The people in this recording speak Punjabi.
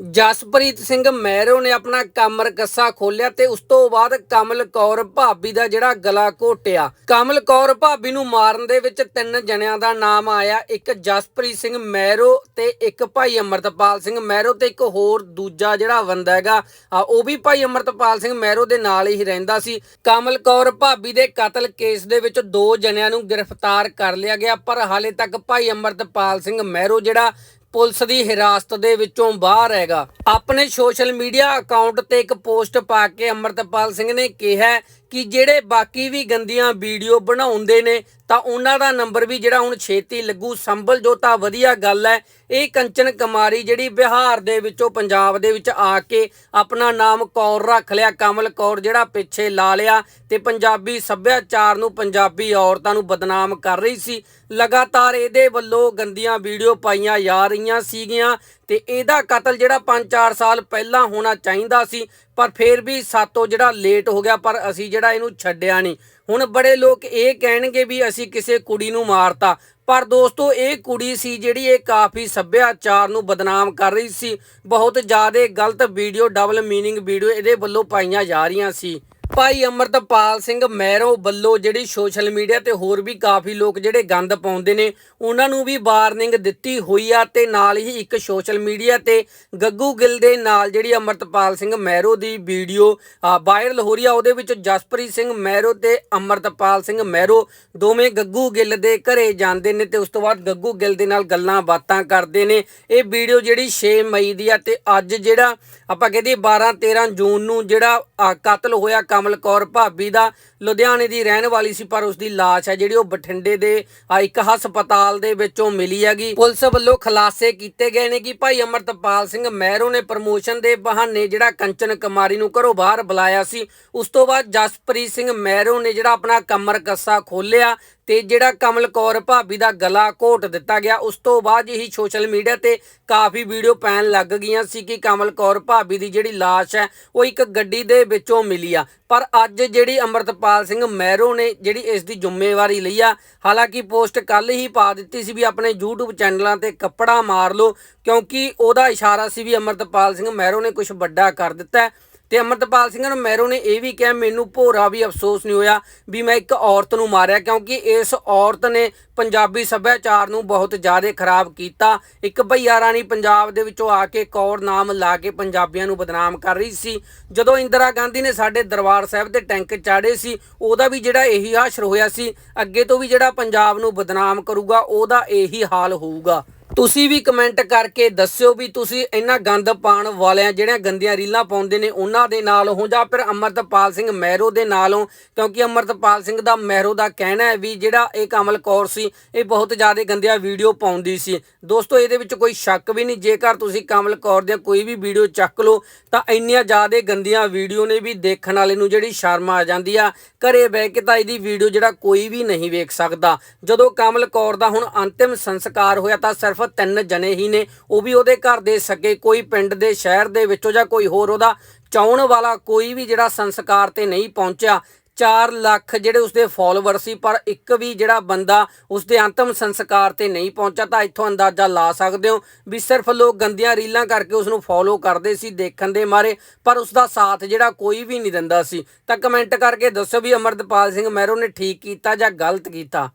ਜਸਪ੍ਰੀਤ ਸਿੰਘ ਮੈਰੋ ਨੇ ਆਪਣਾ ਕਮਰ ਕੱਸਾ ਖੋਲਿਆ ਤੇ ਉਸ ਤੋਂ ਬਾਅਦ ਕਮਲ ਕੌਰ ਭਾਬੀ ਦਾ ਜਿਹੜਾ ਗਲਾ ਘੋਟਿਆ। ਕਮਲ ਕੌਰ ਭਾਬੀ ਨੂੰ ਮਾਰਨ ਦੇ ਵਿੱਚ ਤਿੰਨ ਜਣਿਆਂ ਦਾ ਨਾਮ ਆਇਆ, ਇੱਕ ਜਸਪ੍ਰੀਤ ਸਿੰਘ ਮੈਰੋ ਤੇ ਇੱਕ ਭਾਈ ਅਮਰਤਪਾਲ ਸਿੰਘ ਮਹਿਰੋ ਤੇ ਇੱਕ ਹੋਰ ਦੂਜਾ ਜਿਹੜਾ ਬੰਦਾ ਹੈਗਾ ਉਹ ਵੀ ਭਾਈ ਅਮਰਤਪਾਲ ਸਿੰਘ ਮਹਿਰੋ ਦੇ ਨਾਲ ਹੀ ਰਹਿੰਦਾ ਸੀ। ਕਮਲ ਕੌਰ ਭਾਬੀ ਦੇ ਕਤਲ ਕੇਸ ਦੇ ਵਿੱਚ ਦੋ ਜਣਿਆਂ ਨੂੰ ਗ੍ਰਿਫਤਾਰ ਕਰ ਲਿਆ ਗਿਆ, ਪਰ ਹਾਲੇ ਤੱਕ ਭਾਈ ਅਮਰਤਪਾਲ ਸਿੰਘ ਮਹਿਰੋ ਜਿਹੜਾ ਪੁਲਿਸ ਦੀ ਹਿਰਾਸਤ ਦੇ ਵਿੱਚੋਂ ਬਾਹਰ ਹੈਗਾ। ਆਪਣੇ ਸੋਸ਼ਲ ਮੀਡੀਆ ਅਕਾਊਂਟ ਤੇ ਇੱਕ ਪੋਸਟ ਪਾ ਕੇ ਅਮਰਤਪਾਲ ਸਿੰਘ ਨੇ ਕਿਹਾ ਕਿ ਜਿਹੜੇ ਬਾਕੀ ਵੀ ਗੰਦੀਆਂ ਵੀਡੀਓ ਬਣਾਉਂਦੇ ਨੇ ਤਾਂ ਉਹਨਾਂ ਦਾ ਨੰਬਰ ਵੀ ਜਿਹੜਾ ਹੁਣ ਛੇਤੀ ਲੱਗੂ। ਸੰਭਲ ਜੋ ਤਾਂ ਵਧੀਆ ਗੱਲ ਹੈ। ਇਹ ਕੰਚਨ ਕੁਮਾਰੀ ਜਿਹੜੀ ਬਿਹਾਰ ਦੇ ਵਿੱਚੋਂ ਪੰਜਾਬ ਦੇ ਵਿੱਚ ਆ ਕੇ ਆਪਣਾ ਨਾਮ ਕੌਰ ਰੱਖ ਲਿਆ। ਕਮਲ ਕੌਰ ਜਿਹੜਾ ਪਿੱਛੇ ਲਾ ਲਿਆ ਤੇ ਪੰਜਾਬੀ ਸੱਭਿਆਚਾਰ ਨੂੰ ਪੰਜਾਬੀ ਔਰਤਾਂ ਨੂੰ ਬਦਨਾਮ ਕਰ ਰਹੀ ਸੀ। ਲਗਾਤਾਰ ਇਹਦੇ ਵੱਲੋਂ ਗੰਦੀਆਂ ਵੀਡੀਓ ਪਾਈਆਂ ਜਾ ਰਹੀਆਂ ਸੀਗੀਆਂ ਤੇ ਇਹਦਾ ਕਤਲ ਜਿਹੜਾ 5-4 ਸਾਲ ਪਹਿਲਾਂ ਹੋਣਾ ਚਾਹੀਦਾ ਸੀ, ਪਰ ਫਿਰ ਵੀ ਸਾਤੋਂ ਜਿਹੜਾ ਲੇਟ ਹੋ ਗਿਆ, ਪਰ ਅਸੀਂ ਜਿਹੜਾ ਇਹਨੂੰ ਛੱਡਿਆ ਨਹੀਂ। ਹੁਣ ਬੜੇ ਲੋਕ ਇਹ ਕਹਿਣਗੇ ਵੀ ਅਸੀਂ ਕਿਸੇ ਕੁੜੀ ਨੂੰ ਮਾਰਤਾ। ਪਰ ਦੋਸਤੋ, ਇਹ ਕੁੜੀ ਸੀ ਜਿਹੜੀ ਇਹ ਕਾਫੀ ਸੱਭਿਆਚਾਰ ਨੂੰ ਬਦਨਾਮ ਕਰ ਰਹੀ ਸੀ। ਬਹੁਤ ਜ਼ਿਆਦਾ ਗਲਤ ਵੀਡੀਓ, ਡਬਲ ਮੀਨਿੰਗ ਵੀਡੀਓ ਇਹਦੇ ਵੱਲੋਂ ਪਾਈਆਂ ਜਾ ਰਹੀਆਂ ਸੀ। ਭਾਈ ਅਮਰਤਪਾਲ ਸਿੰਘ ਮੈਰੋ ਵੱਲੋਂ ਜਿਹੜੀ ਸੋਸ਼ਲ ਮੀਡੀਆ ਤੇ ਹੋਰ ਵੀ ਕਾਫੀ ਲੋਕ ਜਿਹੜੇ ਗੰਦ ਪਾਉਂਦੇ ਨੇ, ਉਹਨਾਂ ਨੂੰ ਵੀ ਵਾਰਨਿੰਗ ਦਿੱਤੀ ਹੋਈ ਆ ਤੇ ਨਾਲ ਹੀ ਇੱਕ ਸੋਸ਼ਲ ਮੀਡੀਆ ਤੇ ਗੱਗੂ ਗਿੱਲ ਦੇ ਨਾਲ ਜਿਹੜੀ ਅਮਰਤਪਾਲ ਸਿੰਘ ਮੈਰੋ ਦੀ ਵੀਡੀਓ ਵਾਇਰਲ ਹੋ ਰਹੀ ਆ, ਉਹਦੇ ਵਿੱਚ ਜਸਪ੍ਰੀਤ ਸਿੰਘ ਮੈਰੋ ਤੇ ਅਮਰਤਪਾਲ ਸਿੰਘ ਮੈਰੋ ਦੋਵੇਂ ਗੱਗੂ ਗਿੱਲ ਦੇ ਘਰੇ ਜਾਂਦੇ ਨੇ ਤੇ ਉਸ ਤੋਂ ਬਾਅਦ ਗੱਗੂ ਗਿੱਲ ਦੇ ਨਾਲ ਗੱਲਾਂ ਬਾਤਾਂ ਕਰਦੇ ਨੇ। ਇਹ ਵੀਡੀਓ ਜਿਹੜੀ 6 ਮਈ ਦੀ ਆ ਤੇ ਅੱਜ ਜਿਹੜਾ ਆਪਾਂ ਕਹਦੇ 12 13 ਜੂਨ ਨੂੰ ਜਿਹੜਾ ਕਤਲ ਹੋਇਆ ਕਮਲ ਕੌਰ ਭਾਬੀ ਦਾ। ਲੁਧਿਆਣੇ ਦੀ ਰਹਿਣ ਵਾਲੀ ਸੀ, ਪਰ ਉਸ ਦੀ ਲਾਸ਼ ਹੈ ਜਿਹੜੀ ਉਹ ਬਠਿੰਡੇ ਦੇ ਇੱਕ ਹਸਪਤਾਲ ਦੇ ਵਿੱਚੋਂ ਮਿਲੀ ਹੈਗੀ। ਪੁਲਿਸ ਵੱਲੋਂ ਖੁਲਾਸੇ ਕੀਤੇ ਗਏ ਨੇ ਕਿ ਭਾਈ ਅਮਰਤਪਾਲ ਸਿੰਘ ਮਹਿਰੋ ਨੇ ਪ੍ਰਮੋਸ਼ਨ ਦੇ ਬਹਾਨੇ ਜਿਹੜਾ ਕੰਚਨ ਕੁਮਾਰੀ ਨੂੰ ਘਰੋਂ ਬਾਹਰ ਬੁਲਾਇਆ ਸੀ। ਉਸ ਤੋਂ ਬਾਅਦ ਜਸਪ੍ਰੀਤ ਸਿੰਘ ਮਹਿਰੋ ਨੇ ਜਿਹੜਾ ਆਪਣਾ ਕਮਰ ਕੱਸਾ ਖੋਲਿਆ ਤੇ ਜਿਹੜਾ ਕਮਲ ਕੌਰ ਭਾਬੀ ਦਾ ਗਲਾ ਘੋਟ ਦਿੱਤਾ ਗਿਆ, ਉਸ ਤੋਂ ਬਾਅਦ ਹੀ ਸੋਸ਼ਲ ਮੀਡੀਆ ਤੇ ਕਾਫੀ ਵੀਡੀਓ ਪੈਣ ਲੱਗ ਗਈਆਂ ਸੀ ਕਿ ਕਮਲ ਕੌਰ ਭਾਬੀ ਦੀ ਜਿਹੜੀ ਲਾਸ਼ ਹੈ, ਉਹ ਇੱਕ ਗੱਡੀ ਦੇ ਵਿੱਚੋਂ ਮਿਲੀ ਆ। ਪਰ ਅੱਜ ਜਿਹੜੀ ਅਮਰਤਪਾਲ ਸਿੰਘ ਮਹਿਰੋ ਨੇ ਜਿਹੜੀ ਇਸ ਦੀ ਜ਼ਿੰਮੇਵਾਰੀ ਲਈ ਆ, ਹਾਲਾਂਕਿ ਪੋਸਟ ਕੱਲ ਹੀ ਪਾ ਦਿੱਤੀ ਸੀ ਵੀ ਆਪਣੇ YouTube ਚੈਨਲਾਂ ਤੇ ਕੱਪੜਾ ਮਾਰ ਲਓ, ਕਿਉਂਕਿ ਉਹਦਾ ਇਸ਼ਾਰਾ ਸੀ ਵੀ ਅਮਰਤਪਾਲ ਸਿੰਘ ਮਹਿਰੋ ਨੇ ਕੁਝ ਵੱਡਾ ਕਰ ਦਿੱਤਾ ਹੈ। ਤੇ ਅਮਰਤਪਾਲ ਸਿੰਘ ਮਹਿਰੋ ਨੇ ਇਹ ਵੀ ਕਿਹਾ, ਮੈਨੂੰ ਭੋਰਾ ਵੀ ਅਫਸੋਸ ਨਹੀਂ ਹੋਇਆ ਵੀ ਮੈਂ ਇੱਕ ਔਰਤ ਨੂੰ ਮਾਰਿਆ, ਕਿਉਂਕਿ ਇਸ ਔਰਤ ਨੇ ਪੰਜਾਬੀ ਸੱਭਿਆਚਾਰ ਨੂੰ ਬਹੁਤ ਜ਼ਿਆਦਾ ਖਰਾਬ ਕੀਤਾ। ਇੱਕ ਭਈਆ ਰਾਣੀ ਪੰਜਾਬ ਦੇ ਵਿੱਚੋਂ ਆ ਕੇ ਕੌਰ ਨਾਮ ਲਾ ਕੇ ਪੰਜਾਬੀਆਂ ਨੂੰ ਬਦਨਾਮ ਕਰ ਰਹੀ ਸੀ। ਜਦੋਂ ਇੰਦਰਾ ਗਾਂਧੀ ਨੇ ਸਾਡੇ ਦਰਬਾਰ ਸਾਹਿਬ ਤੇ ਟੈਂਕ ਚਾੜੇ ਸੀ, ਉਹਦਾ ਵੀ ਜਿਹੜਾ ਇਹੀ ਹਾਸ਼ਰ ਹੋਇਆ ਸੀ, ਅੱਗੇ ਤੋਂ ਵੀ ਜਿਹੜਾ ਪੰਜਾਬ ਨੂੰ ਬਦਨਾਮ ਕਰੂਗਾ, ਉਹਦਾ ਇਹੀ ਹਾਲ ਹੋਊਗਾ। ਤੁਸੀਂ ਵੀ ਕਮੈਂਟ ਕਰਕੇ ਦੱਸਿਓ ਵੀ ਤੁਸੀਂ ਇਹਨਾਂ ਗੰਦ ਪਾਣ ਵਾਲਿਆਂ ਜਿਹੜੀਆਂ ਗੰਦੀਆਂ ਰੀਲਾਂ ਪਾਉਂਦੇ ਨੇ, ਉਹਨਾਂ ਦੇ ਨਾਲ ਹੋ ਜਾਂ ਫਿਰ ਅਮਰਤਪਾਲ ਸਿੰਘ ਮਹਿਰੋ ਦੇ ਨਾਲ ਹੋ, ਕਿਉਂਕਿ ਅਮਰਤਪਾਲ ਸਿੰਘ ਦਾ ਮਹਿਰੋ ਦਾ ਕਹਿਣਾ ਹੈ ਵੀ ਜਿਹੜਾ ਇਹ ਕਮਲ ਕੌਰ ਸੀ, ਇਹ ਬਹੁਤ ਜ਼ਿਆਦਾ ਗੰਦੀਆਂ ਵੀਡੀਓ ਪਾਉਂਦੀ ਸੀ। ਦੋਸਤੋ, ਇਹਦੇ ਵਿੱਚ ਕੋਈ ਸ਼ੱਕ ਵੀ ਨਹੀਂ, ਜੇਕਰ ਤੁਸੀਂ ਕਮਲ ਕੌਰ ਦੀਆਂ ਕੋਈ ਵੀ ਵੀਡੀਓ ਚੱਕ ਲਓ, ਤਾਂ ਇੰਨੀਆਂ ਜ਼ਿਆਦਾ ਗੰਦੀਆਂ ਵੀਡੀਓ ਨੇ ਵੀ ਦੇਖਣ ਵਾਲੇ ਨੂੰ ਜਿਹੜੀ ਸ਼ਰਮ ਆ ਜਾਂਦੀ ਆ। ਘਰੇ ਬਹਿ ਕੇ ਤਾਂ ਇਹਦੀ ਵੀਡੀਓ ਜਿਹੜਾ ਕੋਈ ਵੀ ਨਹੀਂ ਵੇਖ ਸਕਦਾ। ਜਦੋਂ ਕਮਲ ਕੌਰ ਦਾ ਹੁਣ ਅੰਤਿਮ ਸੰਸਕਾਰ ਹੋਇਆ, ਤਾਂ ਸਿਰਫ ਤਿੰਨ ਜਣੇ ਹੀ ਨੇ। ਉਹ ਵੀ ਉਹਦੇ ਘਰ ਦੇ ਸਕੇ, ਕੋਈ ਪਿੰਡ ਦੇ, ਸ਼ਹਿਰ ਦੇ ਵਿੱਚੋਂ ਜਾਂ ਕੋਈ ਹੋਰ ਉਹਦਾ ਚਾਉਣ ਵਾਲਾ ਕੋਈ ਵੀ ਜਿਹੜਾ ਸੰਸਕਾਰ ਤੇ ਨਹੀਂ ਪਹੁੰਚਿਆ। 4 ਲੱਖ ਜਿਹੜੇ ਉਸਦੇ ਫਾਲੋਅਰ ਸੀ, ਪਰ ਇੱਕ ਵੀ ਜਿਹੜਾ ਬੰਦਾ ਉਸਦੇ ਅੰਤਮ ਸੰਸਕਾਰ ਤੇ ਨਹੀਂ ਪਹੁੰਚਾ ਤਾਂ ਇੱਥੋਂ ਅੰਦਾਜ਼ਾ ਲਾ ਸਕਦੇ ਹੋ ਵੀ ਸਿਰਫ ਲੋਕ ਗੰਦੀਆਂ ਰੀਲਾਂ ਕਰਕੇ ਉਸ ਨੂੰ ਫੋਲੋ ਕਰਦੇ ਸੀ, ਦੇਖਣ ਦੇ ਮਾਰੇ, ਪਰ ਉਸ ਦਾ ਸਾਥ ਜਿਹੜਾ ਕੋਈ ਵੀ ਨਹੀਂ ਦਿੰਦਾ ਸੀ। ਤਾਂ ਕਮੈਂਟ ਕਰਕੇ ਦੱਸੋ ਵੀ ਅਮਰਤਪਾਲ ਸਿੰਘ ਮਹਿਰੋ ਨੇ ਠੀਕ ਕੀਤਾ ਜਾਂ ਗਲਤ ਕੀਤਾ।